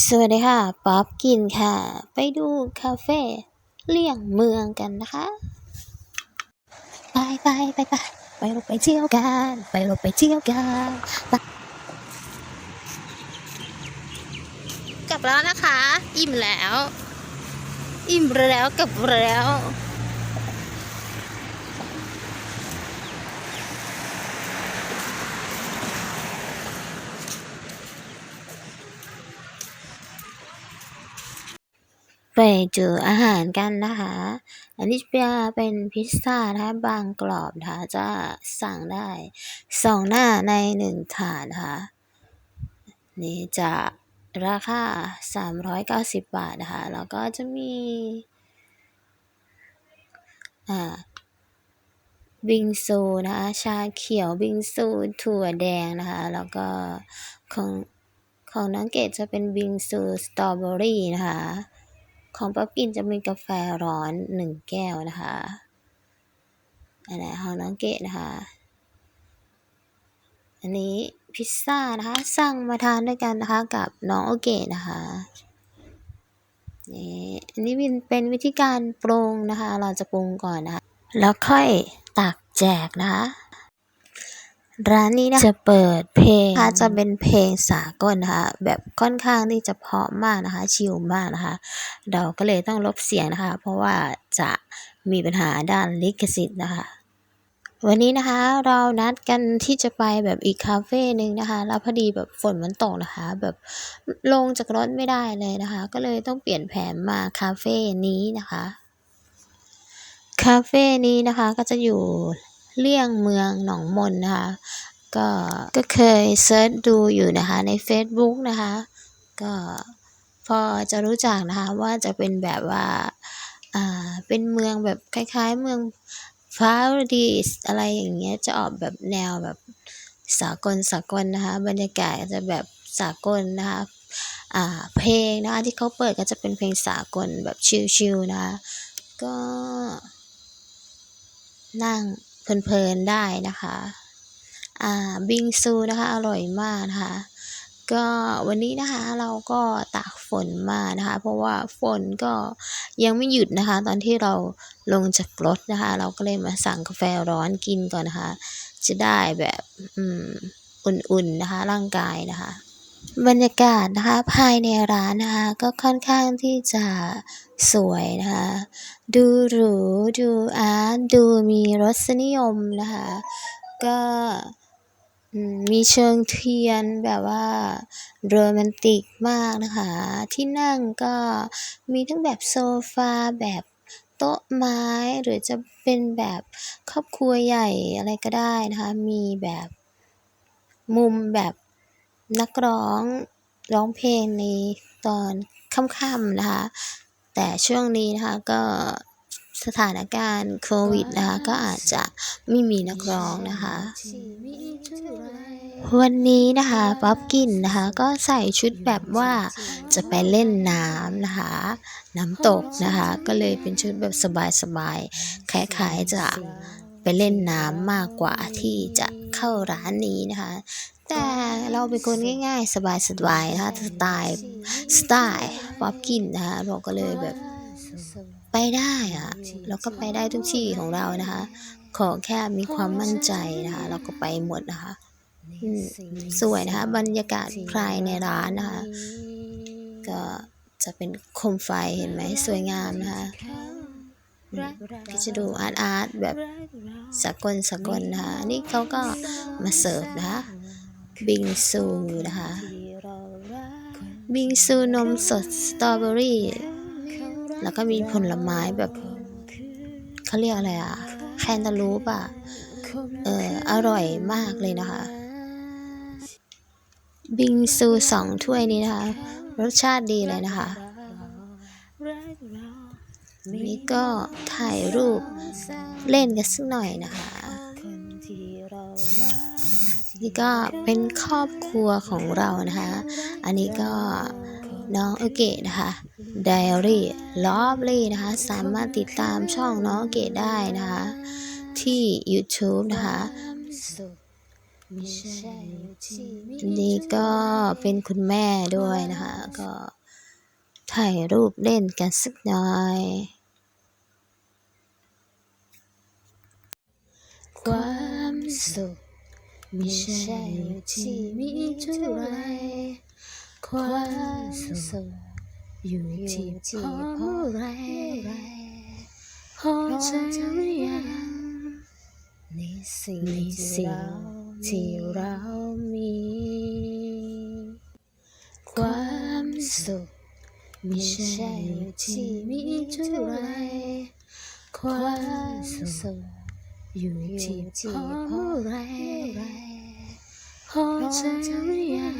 สวัสดีค่ะ ป๊อบกินค่ะ ไปดูคาเฟ่เลี่ยงเมืองกันนะคะ ไปไปไปไปไปลงไปเที่ยวกัน ไปลงไปเที่ยวกันกลับแล้วนะคะ อิ่มแล้ว อิ่มแล้วกลับแล้ว เจออาหารกันนะคะ อันนี้เป็นพิซซ่านะคะบางกรอบนะคะจะสั่งได้สองหน้าในหนึ่งถาดนะคะนี่จะราคา 390 บาทนะคะแล้วก็จะมีอ่าบิงซูนะคะชาเขียวบิงซูถั่วแดงนะคะ แล้วก็ของของน้องเกดจะเป็นบิงซูสตรอเบอรี่นะคะ ของป๊อบกินจะมีกาแฟร้อนหนึ่งแก้วนะคะอันไหนของน้องเกดนะคะ อันนี้พิซซ่านะคะสั่งมาทานด้วยกันนะคะกับน้องโอเกะนะคะนี่อันนี้เป็นวิธีการปรุงนะคะ เราจะปรุงก่อนนะคะ แล้วค่อยตักแจกนะคะ ร้านนี้นะจะเปิดเพลงนะคะจะเป็นเพลงสากลนะคะ แบบค่อนข้างที่จะเพราะมากนะคะ ชิลมากนะคะ เราก็เลยต้องลบเสียงนะคะ เพราะว่าจะมีปัญหาด้านลิขสิทธิ์นะคะ วันนี้นะคะเรานัดกันที่จะไปแบบอีกคาเฟ่หนึ่งนะคะ แล้วพอดีแบบฝนมันตกนะคะ แบบลงจากรถไม่ได้เลยนะคะ ก็เลยต้องเปลี่ยนแผนมาคาเฟ่นี้นะคะ คาเฟ่นี้นะคะก็จะอยู่ เลี่ยงเมืองหนองมนนะคะ ก็ก็เคยเซิร์ชดูอยู่นะคะใน Facebook นะคะ ก็พอจะรู้จักนะคะว่าจะเป็นแบบว่าอ่าเป็นเมืองแบบคล้ายๆ เมืองฟารีสอะไรอย่างเงี้ยจะออกแบบแนวแบบสากลสากลนะคะ บรรยากาศจะแบบสากลนะคะอ่าเพลงนะคะที่เขาเปิดก็จะเป็นเพลงสากลแบบชิลๆนะคะก็นั่ง เพลินๆได้นะคะอ่าบิงซูนะคะอร่อยมากนะคะก็วันนี้นะคะเราก็ตากฝนมานะคะ เพราะว่าฝนก็ยังไม่หยุดนะคะ ตอนที่เราลงจากรถนะคะ เราก็เลยมาสั่งกาแฟร้อนกินก่อนนะคะ จะได้แบบ อืม อุ่นๆนะคะ ร่างกายนะคะ บรรยากาศนะคะภายในร้านนะคะก็ค่อนข้างที่จะสวยนะคะดูหรูดูอาร์ตดูมีรสนิยมนะคะก็มมีเชิงเทียนแบบว่าโรแมนติกมากนะคะ ที่นั่งก็มีทั้งแบบโซฟาแบบโต๊ะไม้หรือจะเป็นแบบครอบครัวใหญ่อะไรก็ได้นะคะ มีแบบมุมแบบ นักร้องร้องเพลงในตอนค่ำๆนะคะ แต่ช่วงนี้นะคะก็สถานการณ์โควิดนะคะก็อาจจะไม่มีนักร้องนะคะ วันนี้นะคะป๊อบกินนะคะก็ใส่ชุดแบบว่าจะไปเล่นน้ำนะคะ น้ำตกนะคะ ก็เลยเป็นชุดแบบสบายๆคล้ายๆจะ ไปเล่นน้ำมากกว่าที่จะเข้าร้านนี้นะคะ แต่เราเป็นคนง่าย ๆ สบายๆนะคะสไตล์สไตล์ป๊อบกินนะคะเราก็เลยแบบไปได้อะเราก็ไปได้ทุกที่ของเรานะคะ ขอแค่มีความมั่นใจนะคะ เราก็ไปหมดนะคะสวยนะคะ บรรยากาศภายในร้านนะคะ ก็จะเป็นโคมไฟเห็นไหมสวยงามนะคะ อืมพี่จะดูอาร์ตอาร์ตแบบสากลสากลนะคะนี่เขาก็มาเสิร์ฟนะคะบิงซูนะคะบิงซูนมสดสตรอเบอรี่แล้วก็มีผลไม้แบบเขาเรียกอะไรอะแคนตาลูปอะเอออร่อยมากเลยนะคะ บิงซูสองถ้วยนี้นะคะ รสชาติดีเลยนะคะ นี่ก็ถ่ายรูปเล่นกันสักหน่อยนะคะ นี่ก็เป็นครอบครัวของเรานะคะ อันนี้ก็น้องโอเกะนะคะ Diary Lovely นะคะ สามารถติดตามช่องน้องโอเกะได้นะคะ ที่ YouTube นะคะไม่ใช่ที่นี่ก็เป็นคุณแม่ด้วยนะคะก็ ถ่ายรูปเล่นกันสักหน่อยความสุขไม่ใช่ที่มีเท่าไรความสุขอยู่ที่พอเมื่อไรพอใจหรือยังในสิ่งที่เรามี ความสุข ไม่ใช่ที่มีเท่าไรความสุขอยู่ที่พอเมื่อไรพอใจหรือยัง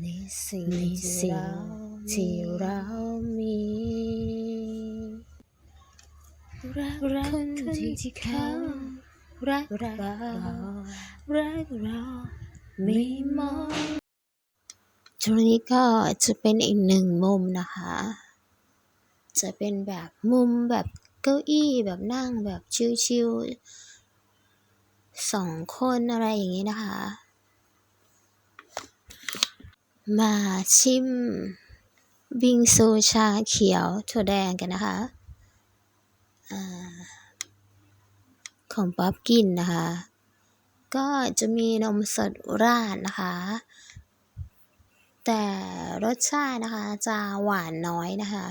ในสิ่งที่เรามี รักรักคนที่เขารักเรารักเราไม่มอง ตรงนี้ก็จะเป็นอีกหนึ่งมุมนะคะ จะเป็นแบบมุมแบบเก้าอี้แบบนั่งแบบชิวๆสองคนอะไรอย่างนี้นะคะ มาชิมบิงซูชาเขียวถั่วแดงกันนะคะอของป๊อปกินนะคะ ก็จะมีนมสดราดนะคะ แต่รสชาตินะคะจะหวานน้อยนะคะ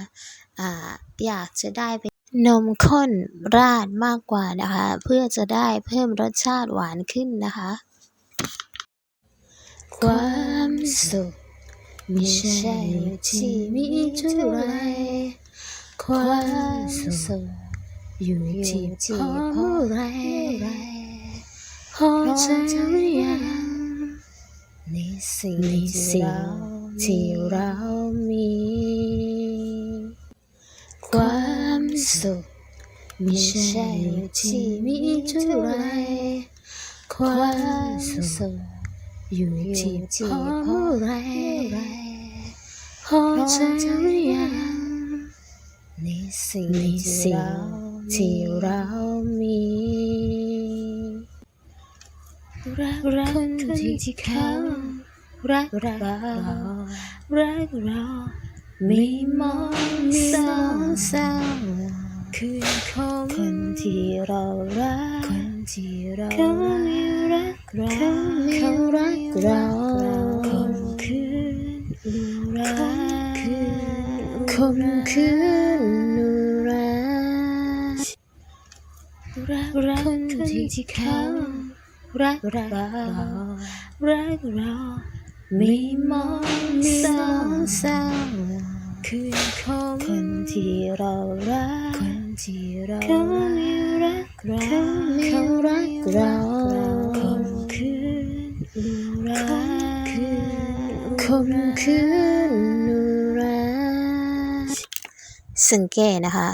อ่าอยากจะได้เป็นนมข้นราดมากกว่านะคะ เพื่อจะได้เพิ่มรสชาติหวานขึ้นนะคะ ความสุขไม่ใช่ที่มีเท่าไรความสุขอยู่ที่พอเมื่อไรพอใจหรือยัง ในสิ่งที่เรามี ความสุขไม่ใช่ที่มีเท่าไรความสุขอยู่ที่พอเมื่อไรพอใจหรือยังในสิ่งที่เรามี รักรักคนที่เขารักเรารักเราไม่มองสองสาวคือคนที่เรารักคนที่เราเขาไม่รักเราเขารักเราคมคืนรักคมคืนรักรักรักคนที่เขา รักเรารักเราไม่มองสองสาวคือคนที่เรารักคนที่เราเขาไม่รักเราเขารักเราคมคืนรักคมคืนรักสังเกตนะคะ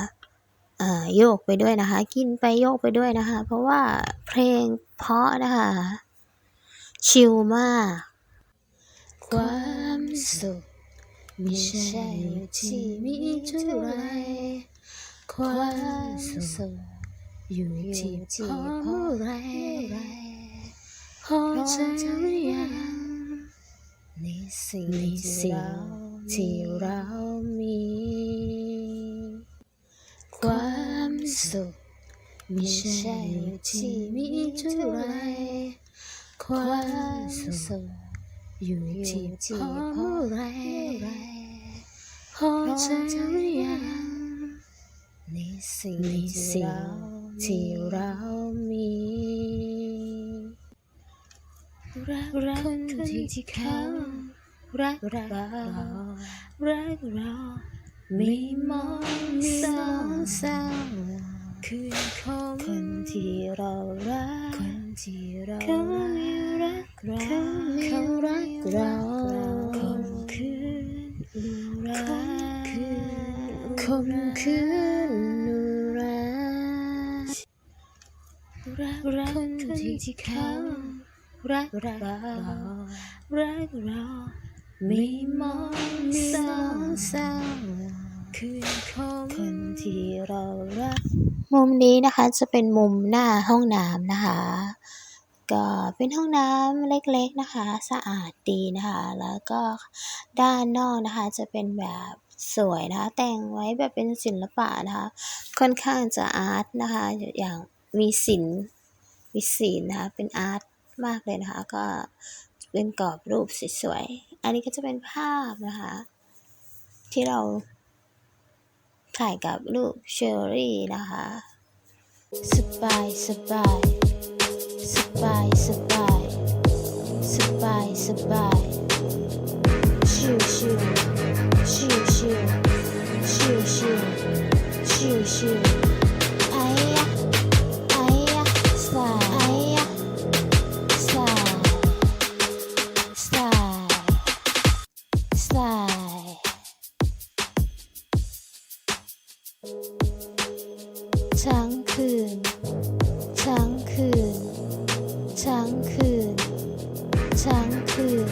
โยกไปด้วยนะคะ กินไปโยกไปด้วยนะคะ เพราะว่าเพลงเพราะนะคะ ชิลมาก ความสุขไม่ใช่ที่มีเท่าไรความสุขอยู่ที่พอเมื่อไรพอใจหรือยังในสิ่งที่เรามี สุขไม่ใช่ที่มีเท่าไรความสุขอยู่ที่พอเมื่อไรพอใจหรือยังในสิ่งที่เรามี รักรักคนที่เขารักเรารักเราไม่มองสองสาว คือคนที่เรารักคนที่เราเขาไม่รักเราเขารักเราคมคืนรักคมคืนรักรักรักคนที่เขารักเรารักเราไม่มองสองสาว คือคนที่เรารัก มุมนี้นะคะจะเป็นมุมหน้าห้องน้ำนะคะ ก็เป็นห้องน้ำเล็กๆนะคะ สะอาดดีนะคะ แล้วก็ด้านนอกนะคะจะเป็นแบบสวยนะคะ แต่งไว้แบบเป็นศิลปะนะคะ ค่อนข้างจะอาร์ตนะคะ อย่างมีศิลป์มีศิลนะคะ เป็นอาร์ตมากเลยนะคะ ก็เป็นกรอบรูปสวยๆ อันนี้ก็จะเป็นภาพนะคะ ที่เรา ถ่ายกับรูปเชอรี่นะคะ สบายสบาย สบายสบาย สบายสบาย ทั้งคืนทั้งคืน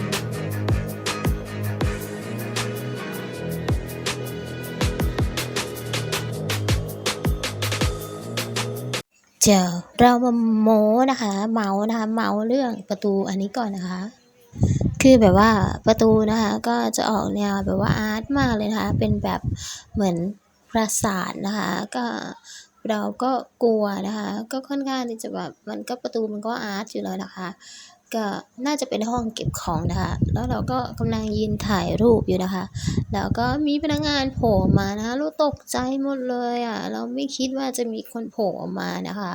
เดี๋ยวเรามาโม้นะคะ เมาส์นะคะ เมาส์เรื่องประตูอันนี้ก่อนนะคะ คือแบบว่าประตูนะคะ ก็จะออกแนวแบบว่าอาร์ตมากเลยนะคะ เป็นแบบเหมือนปราสาทนะคะ ก็ เราก็กลัวนะคะ ก็ค่อนข้างที่จะแบบมันก็ประตูมันก็อาร์ตอยู่แล้วนะคะ ก็น่าจะเป็นห้องเก็บของนะคะ แล้วเราก็กำลังยืนถ่ายรูปอยู่นะคะ แล้วก็มีพนักงานโผล่มานะคะเราตกใจหมดเลยอะ เราไม่คิดว่าจะมีคนโผล่ออกมานะคะ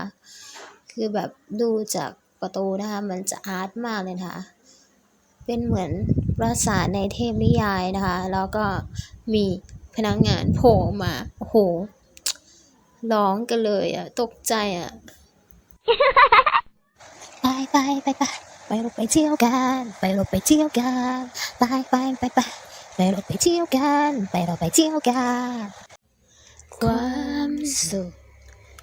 คือแบบดูจากประตูนะคะ มันจะอาร์ตมากเลยนะคะเป็นเหมือนปราสาทในเทพนิยายนะคะ แล้วก็มีพนักงานโผล่มา โอ้โห ร้องกันเลยอะ ตกใจอะ ไปไปไปไปไปเราไปเที่ยวกัน ไปเราไปเที่ยวกันไปไปไปไปไปเราไปเที่ยวกัน ไปเราไปเที่ยวกัน ความสุข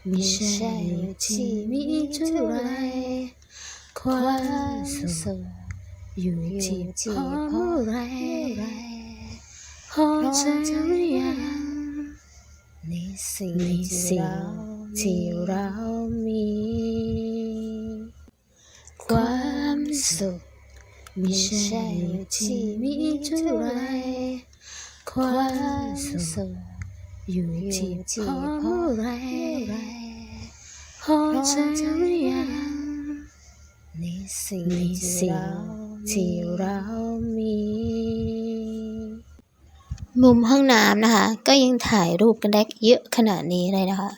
ไม่ใช่อยู่ที่มีเท่าไรความสุขอยู่ที่พอเมื่อไรพอใจหรือยังใน สิ่งที่เรามี ความสุขไม่ใช่ที่มีเท่าไรความสุขอยู่ที่พอเมื่อไรพอใจหรือยังในสิ่งที่เรามี มุมห้องน้ำนะคะ ก็ยังถ่ายรูปกันได้เยอะขนาดนี้เลยนะคะ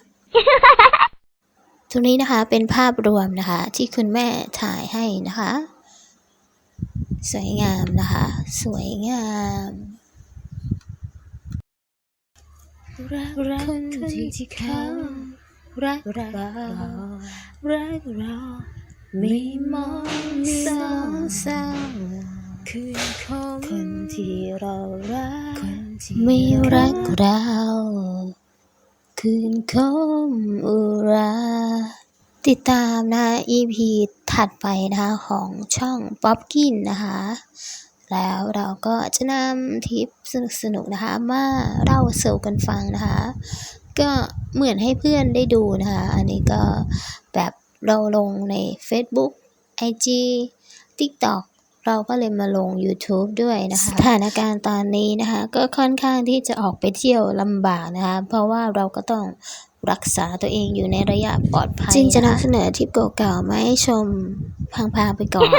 ตรงนี้นะคะเป็นภาพรวมนะคะ ที่คุณแม่ถ่ายให้นะคะ สวยงามนะคะ สวยงามรักรักคนที่เขารักเรารักเราไม่มองสองเศร้าคือคนที่เรารัก ไม่รักเรา คืนคมอุรา ติดตามนะคะ EP ถัดไปนะคะของช่องป๊อปกินนะคะ แล้วเราก็จะนำทิปสนุกๆนะคะ มาเล่าสู่กันฟังนะคะ ก็เหมือนให้เพื่อนได้ดูนะคะ อันนี้ก็แบบเราลงใน Facebook IG TikTok เราก็เลยมาลง YouTube ด้วยนะคะสถานการณ์ตอนนี้นะคะ ก็ค่อนข้างที่จะออกไปเที่ยวลำบากนะคะ เพราะว่าเราก็ต้องรักษาตัวเองอยู่ในระยะปลอดภัย จึงจะนำเสนอทริปเก่าๆมาให้ชมพังๆไปก่อน